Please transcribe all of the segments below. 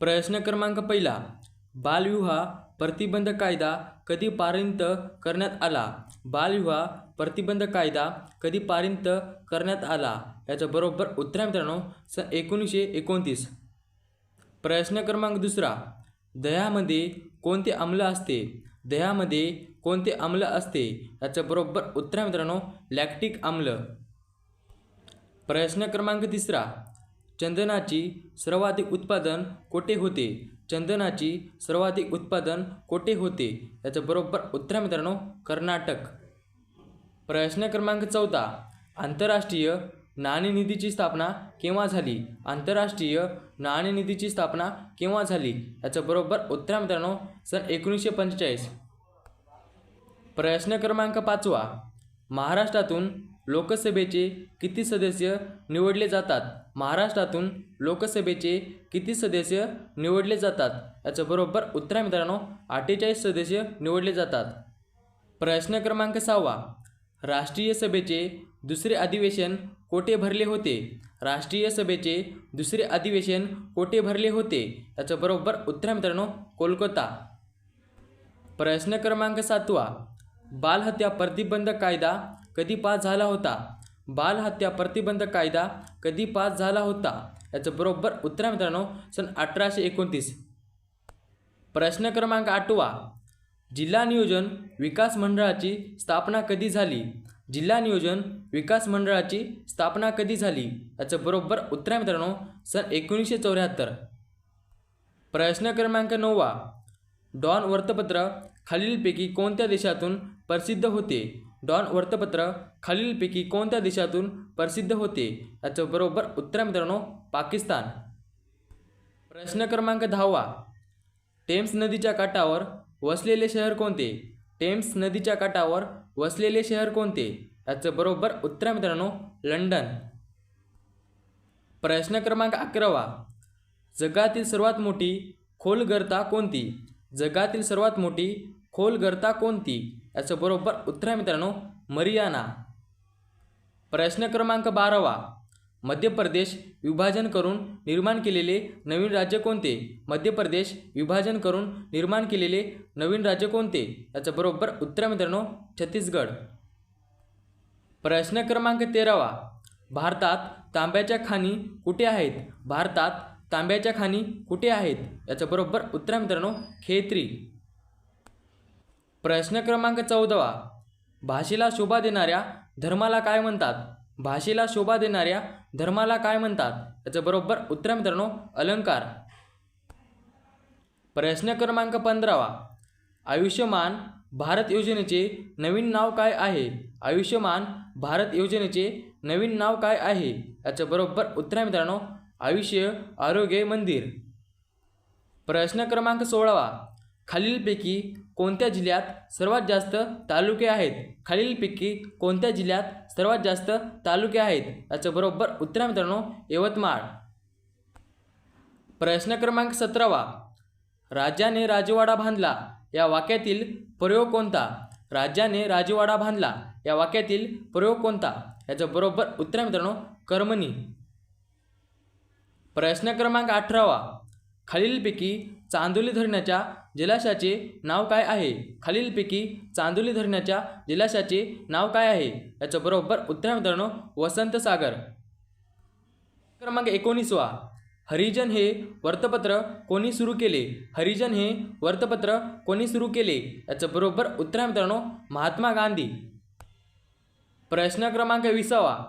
प्रश्न क्रमांक पहिला. बालविवाह प्रतिबंध कायदा कधी पारित करण्यात आला? बालविवाह प्रतिबंध कायदा कधी पारित करण्यात आला? याचं बरोबर उत्तर आहे मित्रांनो सन एकोणीसशे एकोणतीस. प्रश्न क्रमांक दुसरा. दह्यामध्ये कोणते आम्ल असते? दह्यामध्ये कोणते आम्ल असते? याचं बरोबर उत्तर आहे मित्रांनो लॅक्टिक आम्ल प्रश्न क्रमांक तिसरा. चंदनाची सर्वाधिक उत्पादन कोठे होते? चंदनाची सर्वाधिक उत्पादन कोठे होते? याचं बरोबर उत्तर मित्रांनो कर्नाटक. प्रश्न क्रमांक चौदा. आंतरराष्ट्रीय नाणेनिधीची स्थापना केव्हा झाली? आंतरराष्ट्रीय नाणेनिधीची स्थापना केव्हा झाली? याचं बरोबर उत्तर मित्रांनो सन एकोणीसशे पंचेचाळीस. प्रश्न क्रमांक पाचवा. महाराष्ट्रातून लोकसभेचे किती सदस्य निवडले जातात? महाराष्ट्रातून लोकसभेचे किती सदस्य निवडले जातात? याचं बरोबर उत्तर मित्रांनो अठ्ठेचाळीस सदस्य निवडले जातात. प्रश्न क्रमांक सहावा. राष्ट्रीय सभेचे दुसरे अधिवेशन कोठे भरले होते? राष्ट्रीय सभेचे दुसरे अधिवेशन कोठे भरले होते? याचं बरोबर उत्तर मित्रांनो कोलकाता. प्रश्न क्रमांक सातवा. बालहत्या प्रतिबंध कायदा कधी पास झाला होता? बालहत्या प्रतिबंध कायदा कधी पास झाला होता? याचं बरोबर उत्तर आहे मित्रांनो सन अठराशे एकोणतीस. प्रश्न क्रमांक आठवा. जिल्हा नियोजन विकास मंडळाची स्थापना कधी झाली? जिल्हा नियोजन विकास मंडळाची स्थापना कधी झाली? याचं बरोबर उत्तर आहे मित्रांनो सन एकोणीसशे चौऱ्याहत्तर. प्रश्न क्रमांक नववा. डॉन वृत्तपत्र खालीलपैकी कोणत्या देशातून प्रसिद्ध होते? डॉन वृत्तपत्र खालीलपैकी कोणत्या देशातून प्रसिद्ध होते? याचं बरोबर उत्तर मित्रांनो पाकिस्तान. प्रश्न क्रमांक दहावा. टेम्स नदीच्या काठावर वसलेले शहर कोणते? टेम्स नदीच्या काठावर वसलेले शहर कोणते? याचं बरोबर उत्तर मित्रांनो लंडन. प्रश्न क्रमांक अकरावा. जगातील सर्वात मोठी खोलगर्ता कोणती? जगातील सर्वात मोठी खोलगर्ता कोणती? याचं बरोबर उत्तर आहे मित्रांनो मरियाना. प्रश्न क्रमांक बारावा. मध्य प्रदेश विभाजन करून निर्माण केलेले नवीन राज्य कोणते? मध्य प्रदेश विभाजन करून निर्माण केलेले नवीन राज्य कोणते? याचं बरोबर उत्तर मित्रांनो छत्तीसगड. प्रश्न क्रमांक तेरावा. भारतात तांब्याच्या खाणी कुठे आहेत? भारतात तांब्याच्या खाणी कुठे आहेत? याचं बरोबर उत्तर मित्रांनो खेत्री. प्रश्न क्रमांक चौदावा. भाषेला शोभा देणाऱ्या धर्माला काय म्हणतात? भाषेला शोभा देणाऱ्या धर्माला काय म्हणतात? याचं बरोबर उत्तर मित्रांनो अलंकार. प्रश्न क्रमांक पंधरावा. आयुष्यमान भारत योजनेचे नवीन नाव काय आहे? आयुष्यमान भारत योजनेचे नवीन नाव काय आहे? याचं बरोबर उत्तर मित्रांनो आयुष्य आरोग्य मंदिर. प्रश्न क्रमांक सोळावा. खालीलपैकी कोणत्या जिल्ह्यात सर्वात जास्त तालुके आहेत? खालीलपैकी कोणत्या जिल्ह्यात सर्वात जास्त तालुके आहेत? याचं बरोबर उत्तर मित्रांनो यवतमाळ. प्रश्न क्रमांक सतरावा. राज्याने राजवाडा बांधला या वाक्यातील प्रयोग कोणता? राज्याने राजवाडा बांधला या वाक्यातील प्रयोग कोणता? याचं बरोबर उत्तर मित्रांनो कर्मणी. प्रश्न क्रमांक अठरावा. खालीलपैकी चांदोली धरणाच्या जलाशयाचे नाव काय आहे? खालीलपैकी चांदोली धरणाच्या जलाशयाचे नाव काय आहे? याचं बरोबर उत्तर आहे मित्रांनो वसंत सागर. क्रमांक एकोणीसवा. हरिजन हे वर्तपत्र कोणी सुरू केले? हरिजन हे वर्तपत्र कोणी सुरू केले? याचं बरोबर उत्तर मित्रांनो महात्मा गांधी. प्रश्न क्रमांक विसावा.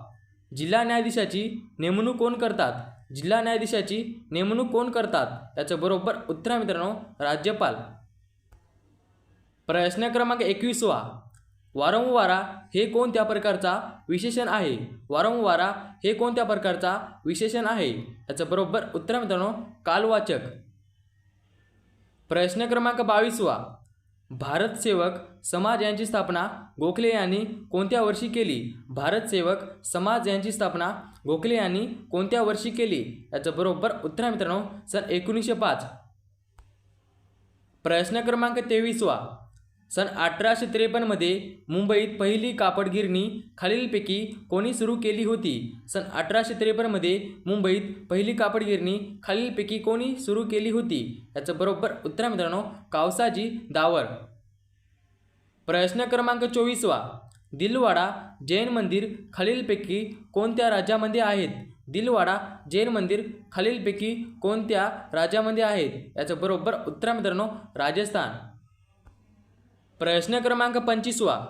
जिल्हा न्यायाधीशाची नेमणूक कोण करतात? जिल्हा न्यायाधीशाची नेमणूक कोण करतात? याचं बरोबर उत्तर आहे मित्रांनो राज्यपाल. प्रश्न क्रमांक एकवीसवा. वारंवारा हे कोणत्या प्रकारचा विशेषण आहे? वारंवारा हे कोणत्या प्रकारचा विशेषण आहे? याचं बरोबर उत्तर मित्रांनो कालवाचक. प्रश्न क्रमांक बावीसवा. भारत सेवक समाज यांची स्थापना गोखले यांनी कोणत्या वर्षी केली? भारत सेवक समाज यांची स्थापना गोखले यांनी कोणत्या वर्षी केली? याचं बरोबर उत्तर आहे मित्रांनो सन एकोणीसशे पाच. प्रश्न क्रमांक तेवीसवा. सन अठराशे त्रेपन्नमध्ये मुंबईत पहिली कापड गिरणी खालीलपैकी कोणी सुरू केली होती? सन अठराशे त्रेपन्नमध्ये मुंबईत पहिली कापड गिरणी खालीलपैकी कोणी सुरू केली होती? याचं बरोबर उत्तर मित्रांनो कावसाजी दावर. प्रश्न क्रमांक चोवीसवा. दिलवाडा जैन मंदिर खालीलपैकी कोणत्या राज्यामध्ये आहेत? दिलवाडा जैन मंदिर खालीलपैकी कोणत्या राज्यामध्ये आहेत? याचं बरोबर उत्तर मित्रांनो राजस्थान. प्रश्न क्रमांक पंचवीसवा.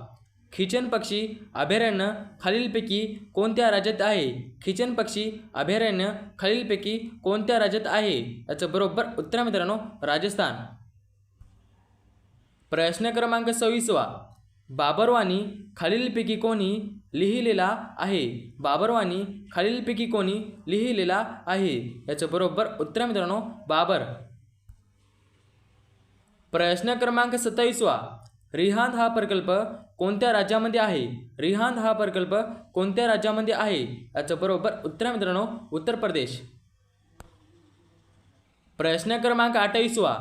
खिचन पक्षी अभयारण्य खालीलपैकी कोणत्या राज्यात आहे? खिचन पक्षी अभयारण्य खालीलपैकी कोणत्या राज्यात आहे? याचं बरोबर उत्तर मित्रांनो राजस्थान. प्रश्न क्रमांक सव्वीसवा. बाबरवानी खालीलपैकी कोणी लिहिलेला आहे? बाबरवानी खालीलपैकी कोणी लिहिलेला आहे? याचं बरोबर उत्तर मित्रांनो बाबर. प्रश्न क्रमांक सत्तावीसवा. रिहांद हा प्रकल्प कोणत्या राज्यामध्ये आहे? रिहांद हा प्रकल्प कोणत्या राज्यामध्ये आहे? याचं बरोबर उत्तर मित्रांनो उत्तर प्रदेश. प्रश्न क्रमांक अठ्ठावीसवा.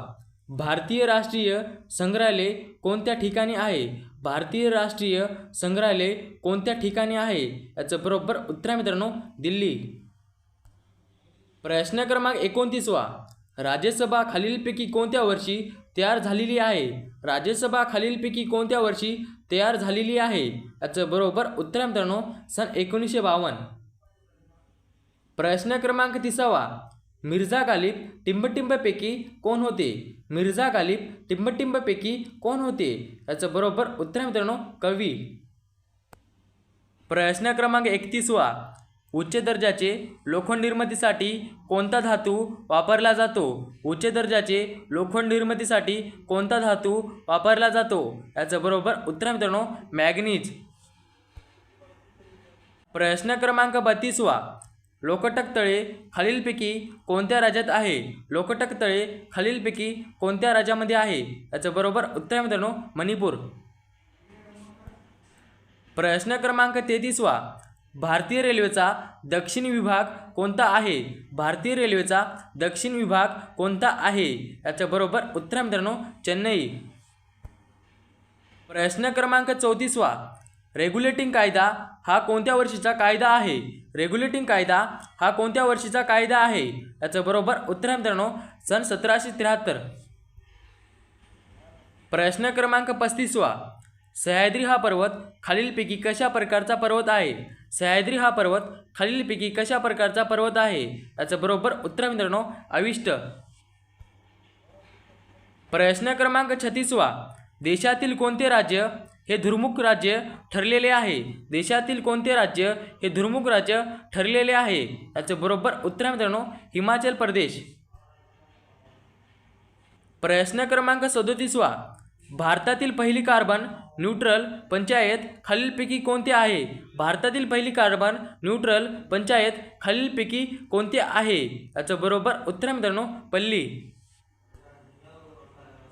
भारतीय राष्ट्रीय संग्रहालय कोणत्या ठिकाणी आहे? भारतीय राष्ट्रीय संग्रहालय कोणत्या ठिकाणी आहे? याचं बरोबर उत्तर मित्रांनो दिल्ली. प्रश्न क्रमांक एकोणतीसवा. राज्यसभा खालीलपैकी कोणत्या वर्षी तयार झालेली आहे. राज्यसभा खालीलपैकी कोणत्या वर्षी तयार झालेली आहे? याचं बरोबर उत्तर मित्रांनो सन एकोणीसशे बावन्न. प्रश्न क्रमांक तिसावा. मिर्झा गालिब टिंबटिंबपैकी कोण होते? मिर्झा गालिब टिंबटिंबपैकी कोण होते? याचं बरोबर उत्तर मित्रांनो कवी. प्रश्न क्रमांक एकतीसवा. उच्च दर्जाचे लोखंड निर्मितीसाठी कोणता धातू वापरला जातो? उच्च दर्जाचे लोखंड निर्मितीसाठी कोणता धातू वापरला जातो? याचं बरोबर उत्तर मित्रांनो मॅग्नीज. प्रश्न क्रमांक बत्तीसवा लोकटक तळे खालीलपैकी कोणत्या राज्यात आहे? लोकटक तळे खालीलपैकी कोणत्या राज्यामध्ये आहे? याचं बरोबर उत्तर मित्रांनो मणिपूर. प्रश्न क्रमांक तेहतीसवा भारतीय रेल्वेचा दक्षिण विभाग कोणता आहे? भारतीय रेल्वेचा दक्षिण विभाग कोणता आहे? याच्याबरोबर उत्तर मित्रांनो चेन्नई. प्रश्न क्रमांक चौतीसवा. रेग्युलेटिंग कायदा हा कोणत्या वर्षीचा कायदा आहे? रेग्युलेटिंग कायदा हा कोणत्या वर्षीचा कायदा आहे? याच्याबरोबर उत्तर मित्रांनो सन सतराशे त्र्याहत्तर. प्रश्न क्रमांक पस्तीसवा. सह्याद्री हा पर्वत खालीलपैकी कशा प्रकारचा पर्वत आहे? सह्याद्री हा पर्वत खालीलपैकी कशा प्रकारचा पर्वत आहे? याचं बरोबर उत्तर मित्रांनो अविष्ट. प्रश्न क्रमांक छत्तीसवा. देशातील कोणते राज्य हे धुर्मुख राज्य ठरलेले आहे? देशातील कोणते राज्य हे धुर्मुख राज्य ठरलेले आहे? याचं बरोबर उत्तर मित्रांनो हिमाचल प्रदेश. प्रश्न क्रमांक सदोतीसवा. भारतातील पहिली कार्बन न्यूट्रल पंचायत खालीलपैकी कोणती आहे? भारतातील पहिली कार्बन न्यूट्रल पंचायत खालीलपैकी कोणती आहे? याचं बरोबर उत्तर मित्रांनो पल्ली.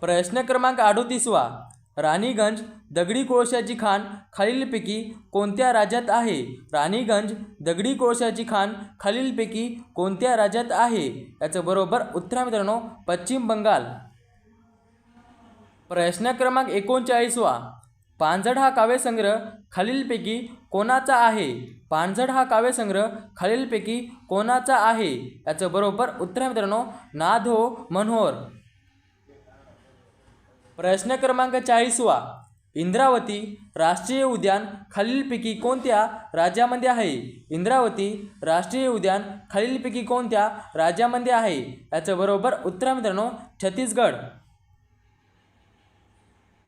प्रश्न क्रमांक अडोतीसवा. राणीगंज दगडी कोळशाची खाण खालीलपैकी कोणत्या राज्यात आहे? राणीगंज दगडी कोळशाची खाण खालीलपैकी कोणत्या राज्यात आहे? याचं बरोबर उत्तर मित्रांनो पश्चिम बंगाल. प्रश्न क्रमांक एकोणचाळीसवा. पानझड हा काव्यसंग्रह खालीलपैकी कोणाचा आहे? पानझड हा काव्यसंग्रह खालीलपैकी कोणाचा आहे? याचं बरोबर उत्तर आहे मित्रांनो नाधो मनोहर. प्रश्न क्रमांक चाळीसवा. इंद्रावती राष्ट्रीय उद्यान खालीलपैकी कोणत्या राज्यामध्ये आहे? इंद्रावती राष्ट्रीय उद्यान खालीलपैकी कोणत्या राज्यामध्ये आहे? याचं बरोबर उत्तर आहे मित्रांनो छत्तीसगड.